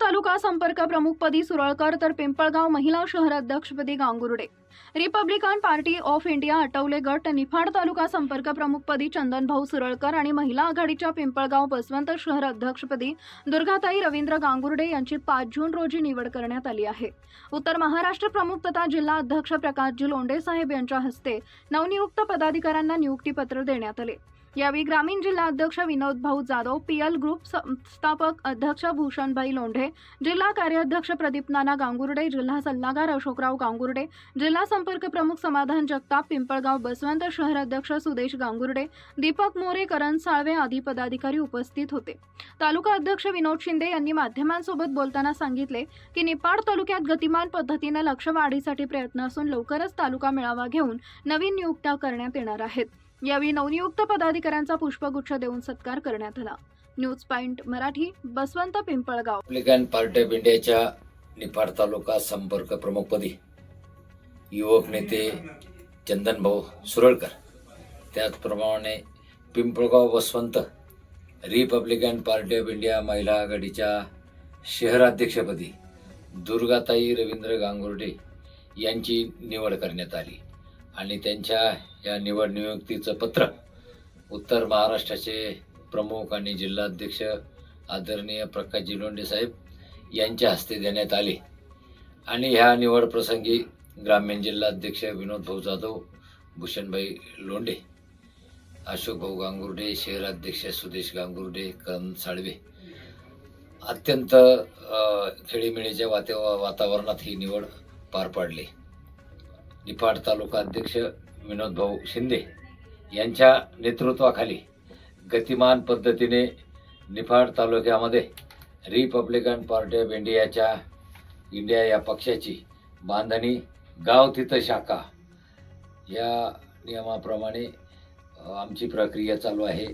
तालुका संपर्क प्रमुखपदी सुरळकर तर पिंपळगाव महिला शहर अध्यक्षपदी Gangurde. Republican party of India Athawale गट निफाड तालुका संपर्क प्रमुखपदी चंदनभाऊ सुरळकर आणि महिला आघाडीच्या पिंपळगाव बसवंत शहर अध्यक्षपदी दुर्गाताई रवींद्र गांगुर्डे यांची पाच जून रोजी निवड करण्यात आली आहे. उत्तर महाराष्ट्र प्रमुख तथा जिल्हा अध्यक्ष प्रकाशजी लोंढे साहेब यांच्या हस्ते नवनियुक्त पदाधिकाऱ्यांना नियुक्तीपत्र देण्यात आले. यावेळी ग्रामीण जिल्हा अध्यक्ष विनोद भाऊ जाधव पीएल ग्रुप संस्थापक अध्यक्ष भूषणभाई लोंढे जिल्हा कार्याध्यक्ष प्रदीप नाना गांगुर्डे जिल्हा सल्लागार अशोकराव गांगुर्डे जिल्हा संपर्क प्रमुख समाधान जगताप पिंपळगाव बसवंत शहर अध्यक्ष सुदेश गांगुर्डे दीपक मोरे करण साळवे आदी पदाधिकारी उपस्थित होते. तालुका अध्यक्ष विनोद शिंदे यांनी माध्यमांसोबत बोलताना सांगितले की निपाड तालुक्यात गतिमान पद्धतीनं लक्ष वाढीसाठी प्रयत्न असून लवकरच तालुका मेळावा घेऊन नवीन नियुक्त्या करण्यात येणार आहेत. यावेळी नवनियुक्त पदाधिकाऱ्यांचा पुष्पगुच्छ देऊन सत्कार करण्यात आला. News point Marathi Baswant Pimpalgaon. Republican party of इंडियाच्या निफाड तालुका संपर्क प्रमुखपदी युवक नेते चंदनभाऊ सुरळकर. त्याचप्रमाणे Pimpalgaon Baswant republican party of India महिला आघाडीच्या शहराध्यक्षपदी दुर्गाताई रवींद्र गांगुर्डे यांची निवड करण्यात आली. आणि त्यांच्या या निवड नियुक्तीचं पत्र उत्तर महाराष्ट्राचे प्रमुख आणि जिल्हाध्यक्ष आदरणीय प्रकाशजी लोंढे साहेब यांच्या हस्ते देण्यात आले. आणि ह्या निवड प्रसंगी ग्रामीण जिल्हाध्यक्ष विनोद भाऊ जाधव भूषणभाई लोंढे अशोक भाऊ गांगुर्डे शहराध्यक्ष सुदेश गांगुर्डे करण साळवे अत्यंत खेळीमेळीच्या वाते वातावरणात ही निवड पार पाडली. निफाड तालुका अध्यक्ष विनोद भाऊ शिंदे यांच्या नेतृत्वाखाली गतिमान पद्धतीने निफाड तालुक्यामध्ये रिपब्लिकन पार्टी ऑफ इंडियाच्या इंडिया या पक्षाची बांधणी गाव तिथं शाखा या नियमाप्रमाणे आमची प्रक्रिया चालू आहे.